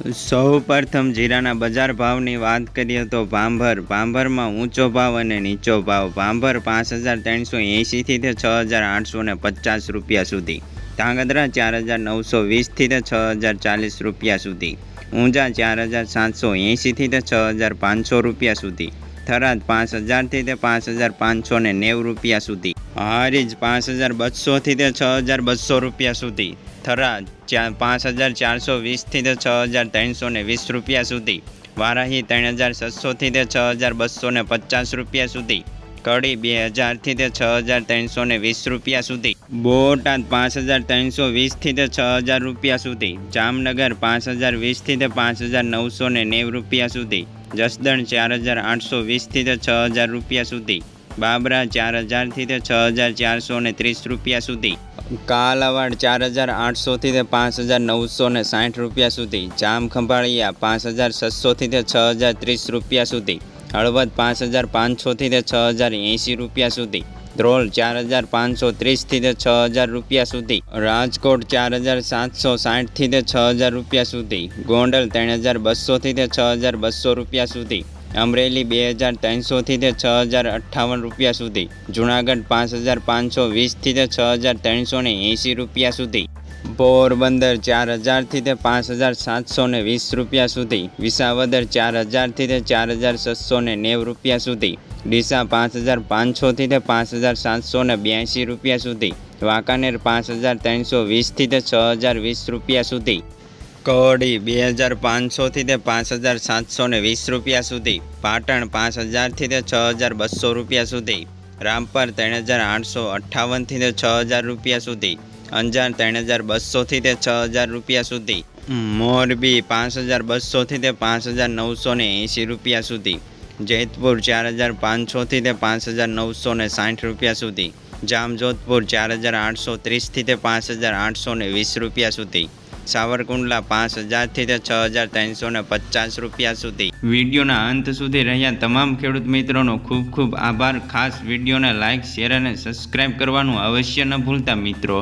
સૌ પ્રથમ જીરાના બજાર ભાવની વાત કરીએ તો ભાંભર. ભાંભરમાં ઊંચો ભાવ અને નીચો ભાવ. ભાંભર પાંચ હજાર ત્રણસો એંશીથી તે છ હજાર આઠસો ને પચાસ રૂપિયા સુધી. ધાંગધ્રા ચાર હજાર નવસો વીસથી તે છ હજાર ચાલીસ રૂપિયા સુધી. ઊંઝા ચાર હજાર સાતસો એંશીથી તે છ હજાર પાંચસો રૂપિયા સુધી. થરાદ પાંચ હજારથી તે પાંચ હજાર પાંચસો ને નેવું રૂપિયા સુધી. હારીજ પાંચ હજાર બસોથી તે છ હજાર બસો રૂપિયા સુધી. ચાર પાંચ હજાર ચારસો વીસથી તે છ હજાર ત્રણસો ને વીસ રૂપિયા સુધી. વારાહી ત્રણ હજાર છસોથી તે છ હજાર બસો ને પચાસ રૂપિયા સુધી. કડી બે હજારથી તે છ હજાર ત્રણસો ને વીસ રૂપિયા સુધી. બોટાદ પાંચ હજાર ત્રણસો વીસથી તે છ હજાર રૂપિયા સુધી. જામનગર પાંચ હજાર વીસથી તે પાંચ હજાર નવસો ને નેવું રૂપિયા સુધી. જસદણ ચાર હજાર આઠસો વીસથી તે છ હજાર રૂપિયા સુધી. બાબરા ચાર હજારથી તે છ હજાર ચારસો ને ત્રીસ રૂપિયા સુધી. કાલાવાડ ચાર હજાર આઠસોથી તે પાંચ હજાર નવસો ને સાઠ રૂપિયા સુધી. જામ ખંભાળિયા પાંચ હજાર છસોથી તે છ હજાર ત્રીસ રૂપિયા સુધી. હળવદ પાંચ હજાર પાંચસોથી તે છ હજાર એંસી રૂપિયા સુધી. ધ્રોલ ચાર હજાર પાંચસો ત્રીસથી તે છ હજાર રૂપિયા સુધી. રાજકોટ ચાર હજાર સાતસો સાઠથી તે છ હજાર રૂપિયા સુધી. ગોંડલ ત્રણ હજાર બસોથી તે છ હજાર બસો રૂપિયા સુધી. અમરેલી બે હજાર ત્રણસોથી તે છ હજાર અઠ્ઠાવન રૂપિયા સુધી, જુનાગઢ પાંચ હજાર પાંચસો વીસથી તે છ હજાર ત્રણસો ને એંસી રૂપિયા સુધી, પોરબંદર ચાર હજારથી તે પાંચ હજાર સાતસો ને વીસ રૂપિયા સુધી, વિસાવદર ચાર હજારથી તે ચાર હજાર છસો ને નેવું રૂપિયા સુધી, ડીસા પાંચ હજાર પાંચસોથી તે પાંચ હજાર સાતસો ને બ્યાસી રૂપિયા સુધી, વાંકાનેર પાંચ હજાર ત્રણસો વીસથી તે છ હજાર વીસ રૂપિયા સુધી કવડી બે હજાર પાંચસોથી તે પાંચ હજાર સાતસો ને વીસ રૂપિયા સુધી, પાટણ પાંચ હજારથી તે છ હજાર બસો રૂપિયા સુધી, રામપર ત્રણ હજાર આઠસો અઠ્ઠાવનથી તે છ હજાર રૂપિયા સુધી, અંજાર ત્રણ હજાર બસોથી તે છ હજાર રૂપિયા સુધી, મોરબી પાંચ હજાર બસોથી તે પાંચ હજાર નવસો ને એંશી રૂપિયા સુધી, જેતપુર ચાર હજાર પાંચસોથી તે પાંચ હજાર નવસો ને સાઠ રૂપિયા સુધી, જામજોધપુર ચાર હજાર આઠસો ત્રીસથી તે પાંચ હજાર આઠસો ને વીસ રૂપિયા સુધી સાવરકુંડલા પાંચ હજારથી તે છ હજાર ત્રણસો ને પચાસ રૂપિયા સુધી. વિડીયોના અંત સુધી રહ્યા તમામ ખેડૂત મિત્રોનો ખૂબ ખૂબ આભાર. ખાસ વિડીયોને લાઇક શેર અને સબસ્ક્રાઇબ કરવાનું અવશ્ય ન ભૂલતા મિત્રો.